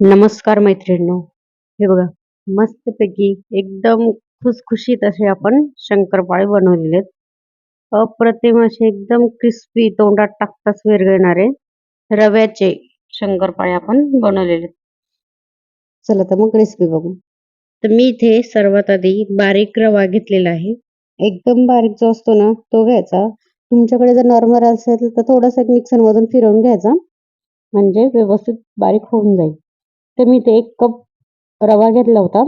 नमस्कार मैत्रिणींनो. हे बघा मस्तपैकी एकदम खुसखुशीत असे आपण शंकरपाळे बनवलेले आहेत. अप्रतिम असे एकदम क्रिस्पी तोंडात टाकताच विरघळणारे रव्याचे शंकरपाळे आपण बनवलेले आहेत. चला तर मग रेसिपी बघू. तर मी इथे सर्वात आधी बारीक रवा घेतलेला आहे. एकदम बारीक जो असतो ना तो घ्यायचा. तुमच्याकडे जर नॉर्मल असेल तर थोडासा मिक्सर मधून फिरवून घ्यायचा. म्हणजे व्यवस्थित बारीक होऊन जाईल. तर मी ते एक कप रवा घेतला होता.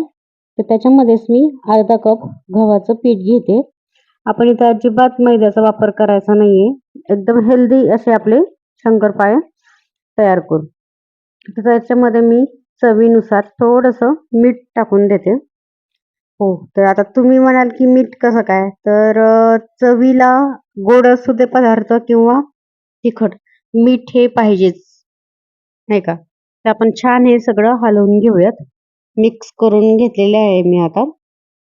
तर त्याच्यामध्येच मी अर्धा कप गव्हाचं पीठ घेते. आपण इथं अजिबात मैद्याचा वापर करायचा नाहीये. एकदम हेल्दी असे आपले शंकरपाळे तयार करू तर त्याच्यामध्ये मी चवीनुसार थोडस मीठ टाकून देते. हो तर आता तुम्ही म्हणाल की मीठ कसं काय? तर चवीला गोड असू दे पदार्थ किंवा तिखट मीठ हे पाहिजेच. नाही का? तर आपण छान हे सगळं हलवून घेऊयात. मिक्स करून घेतलेले आहे मी आता.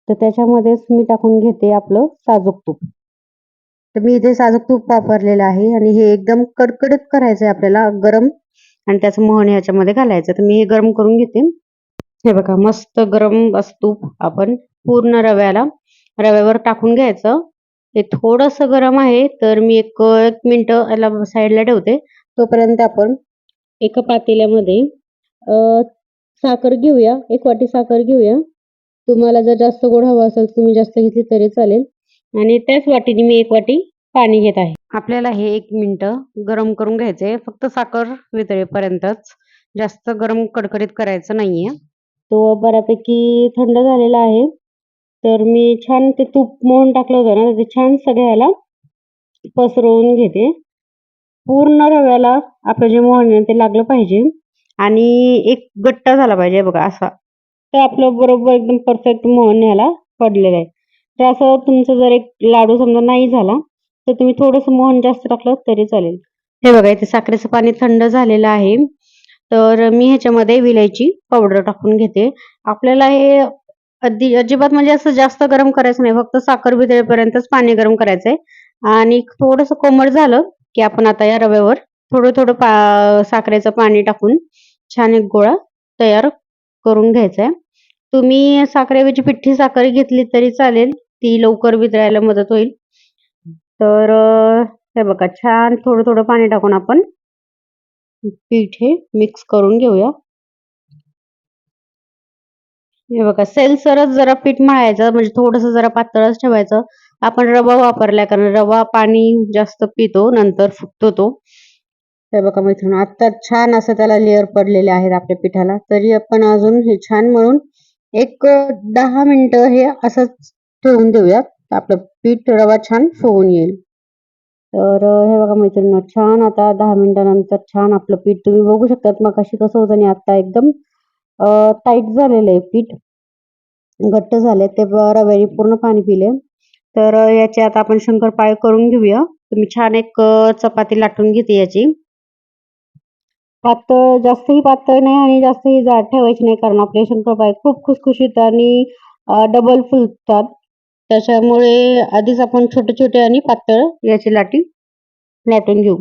तर त्याच्यामध्येच मी टाकून घेते आपलं साजूक तूप. तर मी इथे साजूक तूप वापरलेलं आहे आणि हे एकदम कडकडीत करायचं आहे आपल्याला गरम. आणि त्याचं मोहन ह्याच्यामध्ये घालायचं. तर मी हे गरम करून घेते. हे बघा मस्त गरम असं तूप आपण पूर्ण रव्याला रव्यावर टाकून घ्यायचं. हे थोडस गरम आहे तर मी एक एक मिनिट याला साईडला ठेवते. तोपर्यंत आपण एका पातेल्यामध्ये साखर घेऊया. एक वाटी साखर घेऊया. तुम्हाला जर जास्त गोड हवं असेल तर तुम्ही जास्त घेतली तरी चालेल. आणि त्याच वाटीने मी एक वाटी पाणी घेत आहे. आपल्याला हे एक मिनिट गरम करून घ्यायचंय फक्त साखर वितळेपर्यंतच. जास्त गरम कडकडीत करायचं नाहीये. तो बऱ्यापैकी थंड झालेला आहे. तर मी छान ते तूप मोहन टाकलं होतं ना ते छान सगळ्याला पसरवून घेते. पूर्ण रव्याला आपलं जे मोहन आहे ते लागलं पाहिजे. आणि एक गट्टा झाला पाहिजे बघा असा. तर आपलं बरोबर एकदम परफेक्ट मोहन ह्याला पडलेलं आहे. तर असं तुमचं जर एक लाडू समजा नाही झाला तर तुम्ही थोडंसं मोहन जास्त टाकलं तरी चालेल. हे बघा इथे साखरेचं पाणी थंड झालेलं आहे. तर मी ह्याच्यामध्ये विलायची पावडर टाकून घेते. आपल्याला हे अगदी अजिबात म्हणजे असं जास्त गरम करायचं नाही. फक्त साखर भितळेपर्यंतच पाणी गरम करायचंय. आणि थोडंसं कोमट झालं की आपण आता या रव्यावर थोडं थोडं पा साखरेचं पाणी टाकून छान एक गोळा तयार करून घ्यायचा आहे. तुम्ही साखरेऐवजी म्हणजे पिठ्ठी साखर घेतली तरी चालेल ती लवकर वितरायला मदत होईल. तर हे बघा छान थोडं थोडं पाणी टाकून आपण पीठ हे मिक्स करून घेऊया. हे बघा सेलसरच जरा पीठ मळायचं म्हणजे थोडस जरा पातळच ठेवायचं. आपण रवा वापरला कारण रवा पाणी जास्त पितो नंतर फुटतो तो. हे बघा मैत्रिणी आता छान असं त्याला लेअर पडलेले आहेत आपल्या पिठाला. तरी आपण अजून हे छान म्हणून एक दहा मिनिटं हे असंच ठेवून देऊयात. आपलं पीठ रवा छान फुगून येईल. तर हे बघा मैत्रिणी छान आता दहा मिनिटानंतर छान आपलं पीठ तुम्ही बघू शकतात. मग कशी कसं होतं आणि आता एकदम टाईट झालेलं आहे पीठ. घट्ट झाले ते रव्याने पूर्ण पाणी पिले. तर अं, याचे आता आपण शंकरपाळे करून घेऊया. तुम्ही छान एक चपाती लाटून घेते याची. पातळ जास्तही पातळ नाही आणि जास्तही जाड ठेवायची नाही कारण आपले शंकरपाळे खूप खुसखुशीत आणि डबल फुलतात. त्याच्यामुळे आधीच आपण छोटे छोटे आणि पातळ याची लाटी लाटून घेऊ.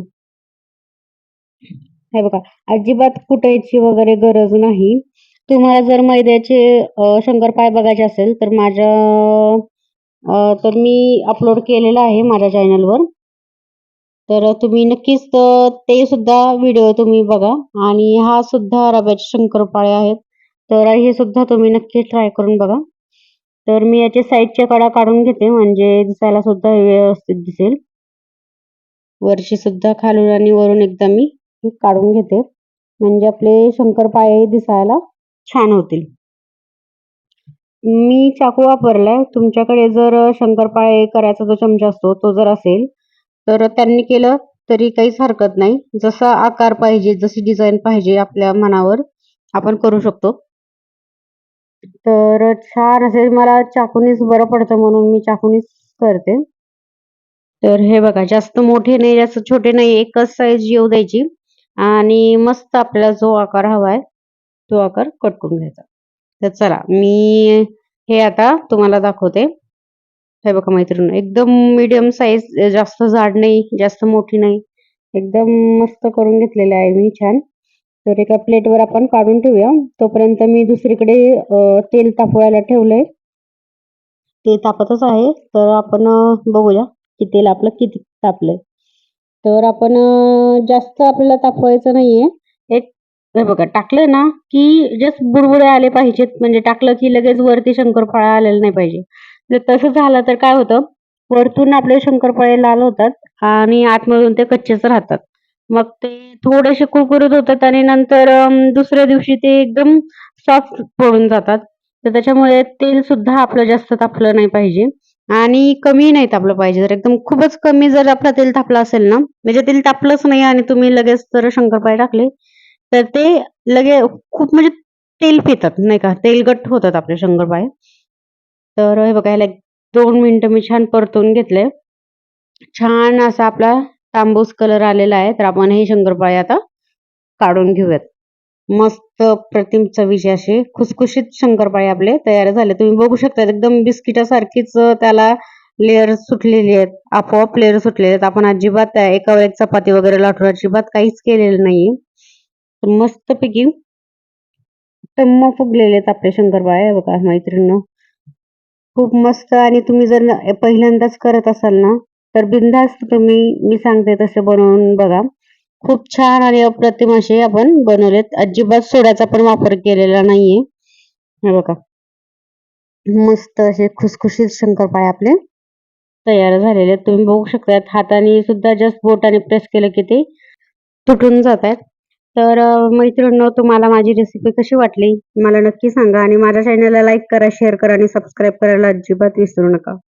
हे बघा अजिबात कुटायची वगैरे गरज नाही. तुम्हाला जर मैद्याचे शंकरपाय शंकरपाळे बघायचे असेल तर माझ्या तर मी अपलोड केलेलं आहे माझ्या चॅनलवर तर तुम्ही नक्कीच ते सुद्धा व्हिडिओ तुम्ही बघा. आणि हा सुद्धा रव्याचे शंकरपाळे आहेत. तर हे सुद्धा तुम्ही नक्की ट्राय करून बघा. तर मी याचे साईडच्या कडा काढून घेते. म्हणजे दिसायला सुद्धा व्यवस्थित दिसेल. वरची सुद्धा खालून आणि वरून एकदा मी काढून घेते. म्हणजे आपले शंकरपाळे दिसायला छान होतील. मी चाकू वापरलाय. तुमच्याकडे जर शंकरपाळे करायचा जो चमचा असतो तो जर असेल तर त्यांनी केलं तरी काहीच हरकत नाही. जसा आकार पाहिजे जशी डिझाईन पाहिजे आपल्या मनावर आपण करू शकतो. तर छान असे मला चाकूनीच बरं पडतं म्हणून मी चाकूनीच करते. तर हे बघा जास्त मोठे नाही जास्त छोटे नाही एकच साईज येऊ द्यायची. आणि मस्त आपल्याला जो आकार हवा आहे तो आकार कट करून घ्यायचा. तर चला मी हे आता तुम्हाला दाखवते. हे बघा मैत्रिणी एकदम मीडियम साईज जास्त जाड नाही जास्त मोठी नाही. एकदम मस्त करून घेतलेले आहे मी छान. तर एका प्लेटवर आपण काढून ठेवूया. तोपर्यंत मी दुसरीकडे तेल तापवायला ठेवलंय. ते तापतच आहे. तर आपण बघूया की तेल आपलं किती तापलंय. तर आपण जास्त आपल्याला तापवायचं नाहीये. एक हे बघा टाकलं ना की जस्ट बुडबुडे आले पाहिजेत. म्हणजे टाकलं की लगेच वरती शंकरपाळा आलेला नाही पाहिजे. जर तसं झालं तर काय होतं? वरतून आपले शंकरपाळे लाल होतात आणि आतमधून ते कच्चेच राहतात. मग ते थोडेसे कुरकुरीत होतात आणि नंतर दुसऱ्या दिवशी ते एकदम सॉफ्ट पडून जातात. तर त्याच्यामुळे तेल सुद्धा आपलं जास्त तापलं नाही पाहिजे. आणि कमी नाही तापलं पाहिजे. जर एकदम खूपच कमी जर आपलं तेल तापलं असेल ना म्हणजे तेल तापलंच नाही आणि तुम्ही लगेच जर शंकरपाळे टाकले तर ते लगे खूप म्हणजे तेल पितात नाही का? तेलगट होतात आपले शंकरपाळे तर हे बघा एक दोन मिनटं मी छान परतून घेतले. छान असा आपला तांबूस कलर आलेला आहे तर आपण हे शंकरपाळे आता काढून घेऊयात. मस्त प्रतिम चवीचे असे खुसखुशीत शंकरपाळे आपले तयार झाले. तुम्ही बघू शकता एकदम बिस्किटासारखीच त्याला लेअर सुटलेली आहेत. आपोआप लेअर सुटलेले आहेत. आपण अजिबात एकावर एक चपाती वगैरे लाटून अजिबात काहीच केलेलं नाहीये. मस्तपैकी टम्म फुगलेले आहेत आपले शंकरपाळे हे बघा मैत्रिणींनो. खूप मस्त आणि तुम्ही जर पहिल्यांदाच करत असाल ना तर बिनधास्त तुम्ही मी सांगते तसे बनवून बघा. खूप छान आणि अप्रतिम असे आपण बनवलेत. अजिबात सोड्याचा पण वापर केलेला नाहीये. हे बघा. मस्त असे खुसखुशीत शंकरपाळे आपले तयार झालेले आहेत. तुम्ही बघू शकता हाताने सुद्धा जस्ट बोटाने प्रेस केलं की ते तुटून जात आहेत तर मैत्रिणींनो तुम्हाला माझी रेसिपी कशी वाटली? मला नक्की सांगा आणि माझ्या चॅनलला लाईक करा शेअर करा आणि सबस्क्राईब करायला अजिबात विसरू नका.